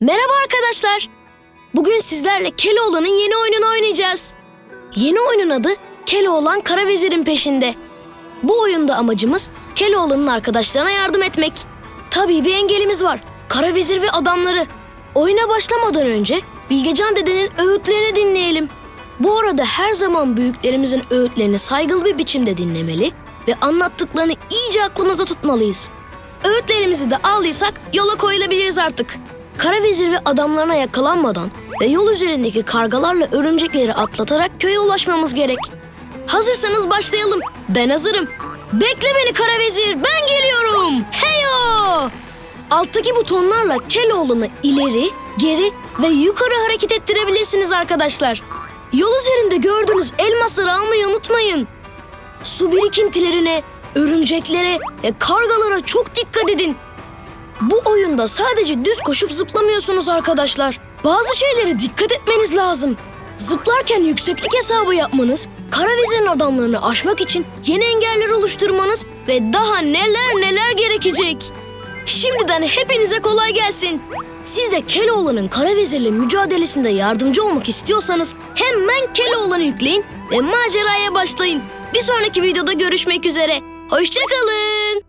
Merhaba arkadaşlar. Bugün sizlerle Keloğlan'ın yeni oyununu oynayacağız. Yeni oyunun adı Keloğlan Kara Vezir'in peşinde. Bu oyunda amacımız Keloğlan'ın arkadaşlarına yardım etmek. Tabii bir engelimiz var. Kara Vezir ve adamları. Oyuna başlamadan önce Bilgecan dedenin öğütlerini dinleyelim. Bu arada her zaman büyüklerimizin öğütlerini saygılı bir biçimde dinlemeli ve anlattıklarını iyice aklımızda tutmalıyız. Öğütlerimizi de aldıysak yola koyulabiliriz artık. Kara vezir ve adamlarına yakalanmadan ve yol üzerindeki kargalarla örümcekleri atlatarak köye ulaşmamız gerek. Hazırsanız başlayalım. Ben hazırım. Bekle beni kara vezir, ben geliyorum. Heyo! Alttaki butonlarla Keloğlan'ı ileri, geri ve yukarı hareket ettirebilirsiniz arkadaşlar. Yol üzerinde gördüğünüz elmasları almayı unutmayın. Su birikintilerine, örümceklere ve kargalara çok dikkat edin. Bu oyunda sadece düz koşup zıplamıyorsunuz arkadaşlar. Bazı şeylere dikkat etmeniz lazım. Zıplarken yükseklik hesabı yapmanız, kara vezirin adamlarını aşmak için yeni engeller oluşturmanız ve daha neler neler gerekecek. Şimdiden hepinize kolay gelsin. Siz de Keloğlan'ın kara vezirle mücadelesinde yardımcı olmak istiyorsanız hemen Keloğlan'ı yükleyin ve maceraya başlayın. Bir sonraki videoda görüşmek üzere. Hoşçakalın.